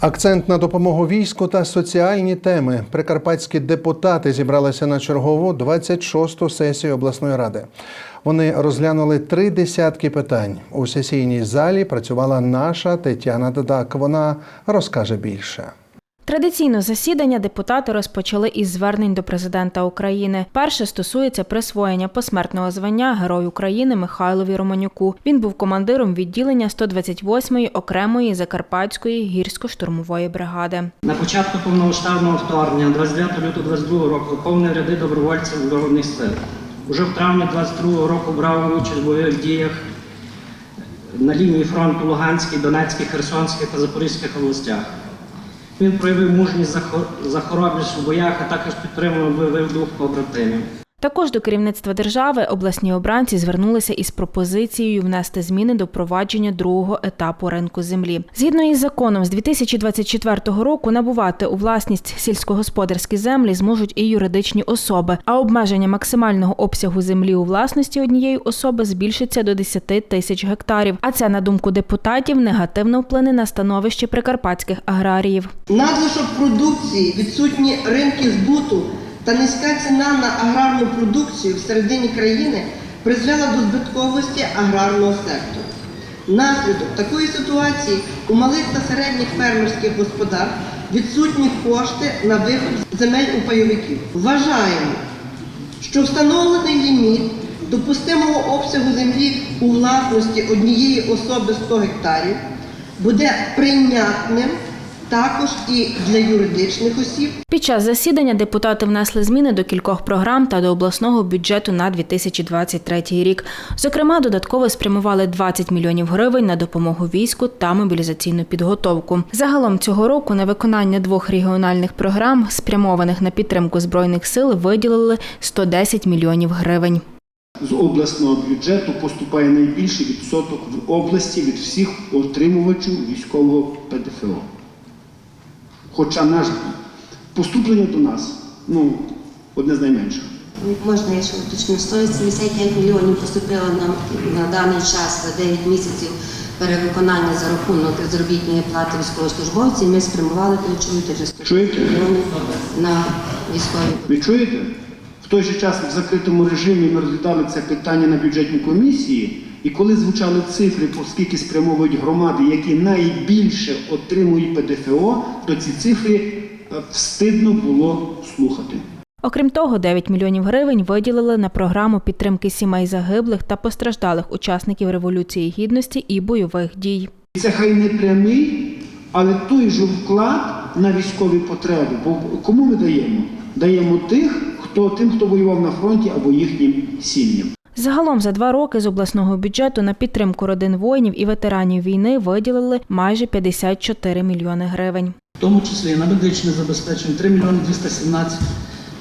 Акцент на допомогу війську та соціальні теми. Прикарпатські депутати зібралися на чергову 26-ту сесію обласної ради. Вони розглянули три десятки питань. У сесійній залі працювала наша Тетяна Дадак. Вона розкаже більше. Традиційно засідання депутати розпочали із звернень до президента України. Перше стосується присвоєння посмертного звання Герой України Михайлові Романюку. Він був командиром відділення 128-ї окремої закарпатської гірсько-штурмової бригади. На початку повномасштабного вторгнення 29 лютого 22 року поповнив ряди добровольців Збройних сил. Уже в травні 22 року брав участь в бойових діях на лінії фронту Луганській, Донецькій, Херсонській та Запорізьких областях. Він проявив мужність за хоробрість у боях, а також підтримував бойових дух побратимів. Також до керівництва держави обласні обранці звернулися із пропозицією внести зміни до провадження другого етапу ринку землі. Згідно із законом, з 2024 року набувати у власність сільськогосподарські землі зможуть і юридичні особи, а обмеження максимального обсягу землі у власності однієї особи збільшиться до 10 тисяч гектарів. А це, на думку депутатів, негативно вплине на становище прикарпатських аграріїв. Надлишок продукції, відсутні ринки збуту та низька ціна на аграрну продукцію в середині країни призвела до збитковості аграрного сектору. Наслідок такої ситуації у малих та середніх фермерських господарств відсутні кошти на виход земель у пайовиків. Вважаємо, що встановлений ліміт допустимого обсягу землі у власності однієї особи 100 гектарів буде прийнятним також і для юридичних осіб, Під час засідання депутати внесли зміни до кількох програм та до обласного бюджету на 2023 рік. Зокрема, додатково спрямували 20 мільйонів гривень на допомогу війську та мобілізаційну підготовку. Загалом цього року на виконання двох регіональних програм, спрямованих на підтримку збройних сил, виділили 110 мільйонів гривень. З обласного бюджету поступає найбільший відсоток в області від всіх отримувачів військового ПДФО. Хоча наш поступлення до нас ну, одне з найменших. Можна я ще уточню, 185 мільйонів поступило нам на даний час за 9 місяців перевиконання за рахунок заробітної плати військовослужбовців. Ми спрямували, коли чуєте, вже 100 Чуєте? мільйонів на військові. Ви чуєте? В той же час в закритому режимі ми розглядали це питання на бюджетній комісії, і коли звучали цифри, по скільки спрямовують громади, які найбільше отримують ПДФО, то ці цифри е, встидно було слухати. Окрім того, 9 мільйонів гривень виділили на програму підтримки сімей загиблих та постраждалих учасників Революції Гідності і бойових дій. Це хай не прямий, але той же вклад на військові потреби. Бо кому ми даємо? Даємо тих, хто тим, хто воював на фронті або їхнім сім'ям. Загалом за два роки з обласного бюджету на підтримку родин воїнів і ветеранів війни виділили майже 54 мільйони гривень. В тому числі на медичне забезпечення 3 мільйони 217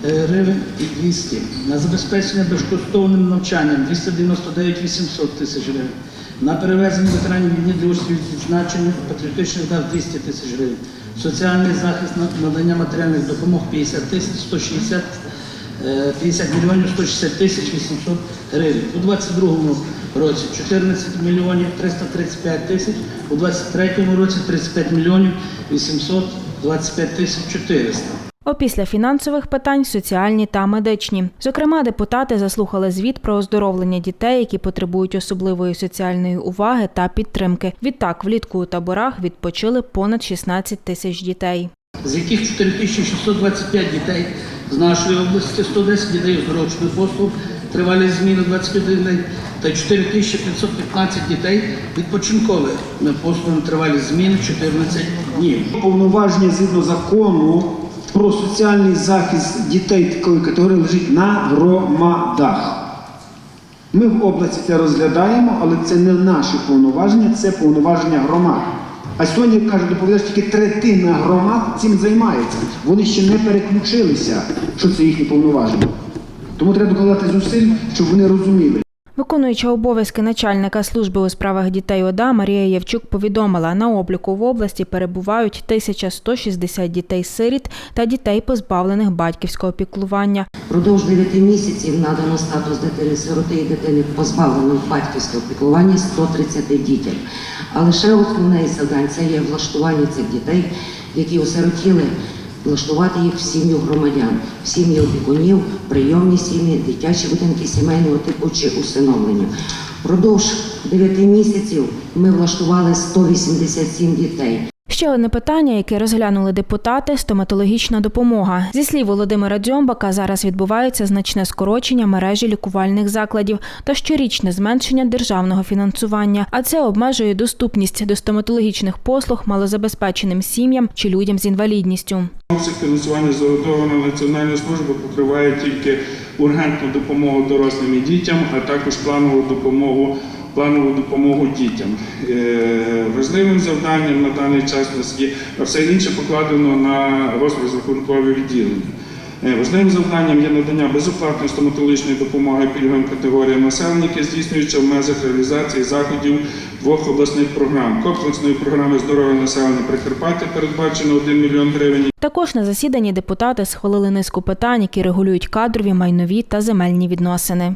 гривень і 200. На забезпечення безкоштовним навчанням 299 800 тисяч гривень. На перевезення ветеранів війни для учнів відзначення патріотичних дав 200 тисяч гривень. Соціальний захист на надання матеріальних допомог 50 тисяч 160 е, 50 мільйонів 160 тисяч 800 гривень. У 22 році 14 мільйонів 335 тисяч, у 23 році 35 мільйонів 825 тисяч 400. Опісля фінансових питань соціальні та медичні. Зокрема, депутати заслухали звіт про оздоровлення дітей, які потребують особливої соціальної уваги та підтримки. Відтак, влітку у таборах відпочили понад 16 тисяч дітей. з яких 4625 дітей з нашої області, 110 дітей оздоровчої послуг, тривалі зміни 21 день та 4515 дітей відпочинковими послугами тривалі зміни 14 днів. Повноваження згідно закону про соціальний захист дітей такої категорії лежить на громадах. Ми в області це розглядаємо, але це не наші повноваження, це повноваження громад. А сьогодні, кажуть, доповідач, тільки третина громад цим займається. Вони ще не переключилися, що це їхні повноваження. Тому треба докладати зусиль, щоб вони розуміли. Виконуюча обов'язки начальника служби у справах дітей ОДА Марія Євчук повідомила, на обліку в області перебувають 1160 дітей-сиріт та дітей, позбавлених батьківського піклування. Продовж 9 місяців надано статус дитини-сироти і дитини позбавленої батьківського піклування 130 дітям. А лише основне із завдань це є влаштування цих дітей, які осиротіли, влаштувати їх в сім'ю громадян, в сім'ї опікунів, прийомні сім'ї, дитячі будинки сімейного типу чи усиновлення. Продовж 9 місяців ми влаштували 187 дітей. Ще одне питання, яке розглянули депутати стоматологічна допомога. Зі слів Володимира Дзьомбака, зараз відбувається значне скорочення мережі лікувальних закладів та щорічне зменшення державного фінансування. А це обмежує доступність до стоматологічних послуг малозабезпеченим сім'ям чи людям з інвалідністю. Фінансування зародована Національна служба покриває тільки ургентну допомогу дорослим і дітям, а також планову допомогу, планову допомогу дітям. Е, важливим завданням на даний час у нас є, а все інше покладено на розрахункові відділення. Е, Важливим завданням є надання безоплатної стоматологічної допомоги пільговим категоріям населення, яке здійснюється в межах реалізації заходів двох обласних програм. Комплексної програми здоров'я населення Прикарпаття передбачено 1 мільйон гривень. Також на засіданні депутати схвалили низку питань, які регулюють кадрові, майнові та земельні відносини.